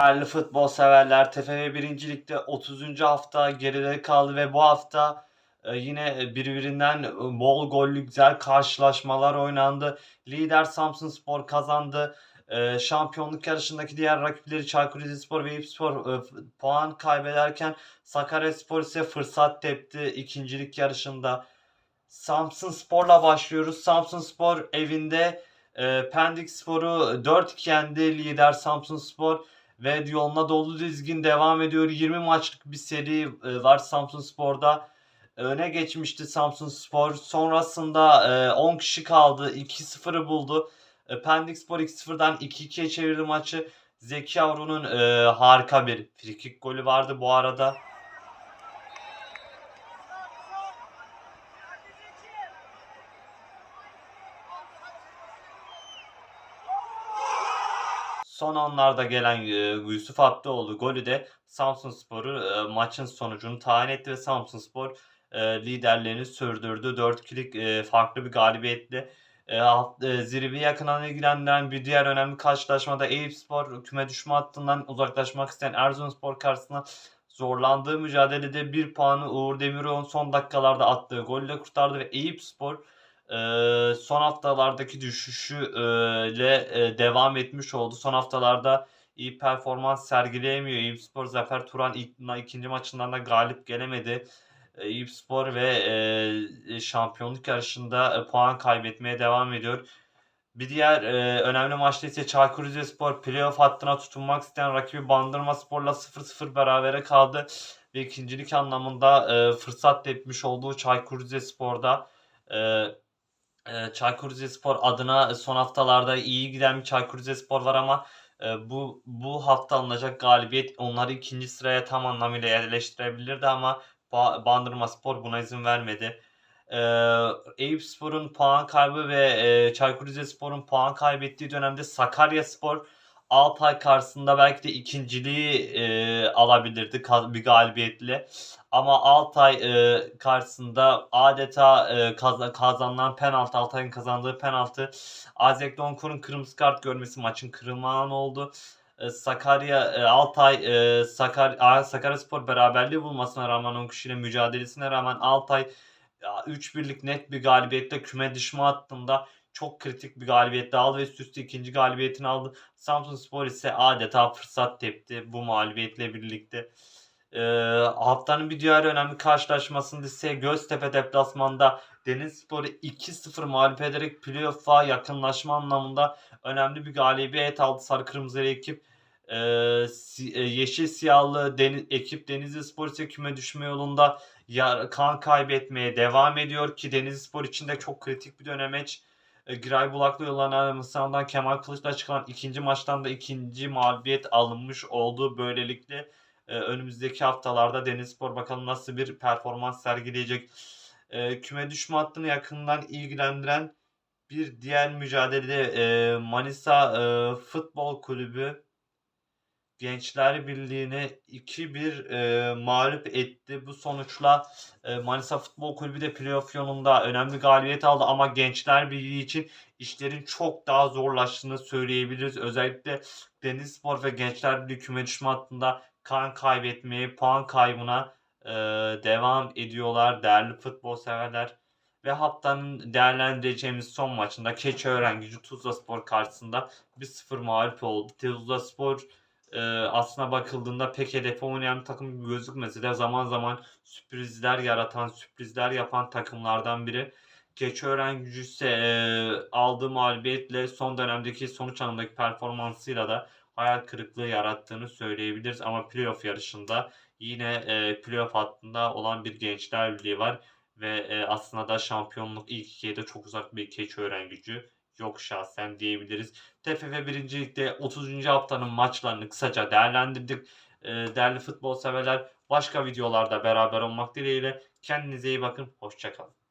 Değerli futbol severler TFF 1. Lig'de 30. hafta geride kaldı ve bu hafta e, yine birbirinden e, bol gollü güzel karşılaşmalar oynandı. Lider Samsunspor kazandı. E, şampiyonluk yarışındaki diğer rakipleri Çaykur Rizespor ve Eyüpspor e, puan kaybederken Sakaryaspor ise fırsat tepti ikincilik yarışında. Samsun Spor'la başlıyoruz. Samsun Spor evinde Pendik Spor'u 4-2 yendi. Lider Samsun Spor ve yoluna dolu dizgin devam ediyor. 20 maçlık bir seri e, var Samsun Spor'da. Öne geçmişti Samsun Spor. Sonrasında e, 10 kişi kaldı. 2-0'ı buldu. E, Pendik Spor 2-0'dan 2-2'ye çevirdi maçı. Zeki Avru'nun e, harika bir frikik golü vardı bu arada. Son anlarda gelen e, Yusuf Abdioğlu golü de Samsunspor'u e, maçın sonucunu tayin etti ve Samsunspor e, liderliğini sürdürdü. 4-2'lik e, farklı bir galibiyetle. Zirveyi yakından ilgilendiren bir diğer önemli karşılaşmada Eyüpspor küme düşme hattından uzaklaşmak isteyen Erzurumspor karşısında zorlandığı mücadelede bir puanı Uğur Demirok'un son dakikalarda attığı golle kurtardı ve Eyüpspor e, son haftalardaki düşüşü e, e, devam etmiş oldu. Son haftalarda iyi performans sergileyemiyor. Eyüpspor Zafer Turan ilk, ikinci maçından da galip gelemedi. E, Eyüpspor ve e, şampiyonluk yarışında e, puan kaybetmeye devam ediyor. Bir diğer e, önemli maçta ise Çaykur Rizespor playoff hattına tutunmak isteyen rakibi Bandırma Spor'la 0-0 berabere kaldı. Ve ikincilik anlamında e, fırsat tepmiş olduğu Çaykur Rizespor'da e, e, Çaykur Rizespor adına son haftalarda iyi giden bir Çaykur Rizespor var ama e, bu bu hafta alınacak galibiyet onları ikinci sıraya tam anlamıyla yerleştirebilirdi ama Ba- Bandırma Spor buna izin vermedi. E, Eyüpspor'un puan kaybı ve e, Çaykur Rizespor'un puan kaybettiği dönemde Sakaryaspor Altay karşısında belki de ikinciliği e, alabilirdi bir galibiyetle. Ama Altay e, karşısında adeta e, kaz- kazanılan penaltı, Altay'ın kazandığı penaltı Azek Donkur'un kırmızı kart görmesi maçın kırılma oldu. E, Sakarya, e, Altay, e, Sakar, Sakaryaspor beraberliği bulmasına rağmen 10 kişiyle mücadelesine rağmen Altay ya, 3-1'lik net bir galibiyetle küme düşme hattında çok kritik bir galibiyetle aldı ve üst üste ikinci galibiyetini aldı. Samsunspor ise adeta fırsat tepti bu mağlubiyetle birlikte. Ee, haftanın bir diğer önemli karşılaşmasında ise Göztepe deplasmanda Denizspor'u 2-0 mağlup ederek playoff'a yakınlaşma anlamında önemli bir galibiyet aldı Sarı Kırmızılı ekip. Ee, si- e, yeşil siyahlı deniz, ekip Denizli Spor ise küme düşme yolunda ya, kan kaybetmeye devam ediyor ki Denizli Spor için de çok kritik bir dönemeç. E, Giray Bulak'la yollanan Mısır'dan Kemal Kılıç'la çıkan ikinci maçtan da ikinci mağlubiyet alınmış oldu. Böylelikle e, önümüzdeki haftalarda Denizspor bakalım nasıl bir performans sergileyecek. E, küme düşme hattını yakından ilgilendiren bir diğer mücadelede Manisa Futbol Kulübü Gençler Birliği'ni 2-1 e, mağlup etti. Bu sonuçla e, Manisa Futbol Kulübü de playoff yolunda önemli galibiyet aldı ama Gençler Birliği için işlerin çok daha zorlaştığını söyleyebiliriz. Özellikle Denizspor ve Gençler Birliği küme düşme hattında kan kaybetmeye, puan kaybına e, devam ediyorlar değerli futbol severler. Ve haftanın değerlendireceğimiz son maçında Keçiören Gücü Tuzla Spor karşısında 1-0 mağlup oldu. Tuzla Spor e, aslına bakıldığında pek hedefe oynayan bir takım gibi gözükmese de zaman zaman sürprizler yaratan, sürprizler yapan takımlardan biri. Keçiören Gücü ise e, aldığı mağlubiyetle son dönemdeki sonuç anındaki performansıyla da hayal kırıklığı yarattığını söyleyebiliriz. Ama playoff yarışında yine e, playoff hattında olan bir Gençler Birliği var. Ve e, aslında da şampiyonluk ilk ikiye de çok uzak bir Keçiören gücü yok şahsen diyebiliriz. TFF 1. Lig'de 30. haftanın maçlarını kısaca değerlendirdik. E, değerli futbol severler başka videolarda beraber olmak dileğiyle. Kendinize iyi bakın. Hoşçakalın.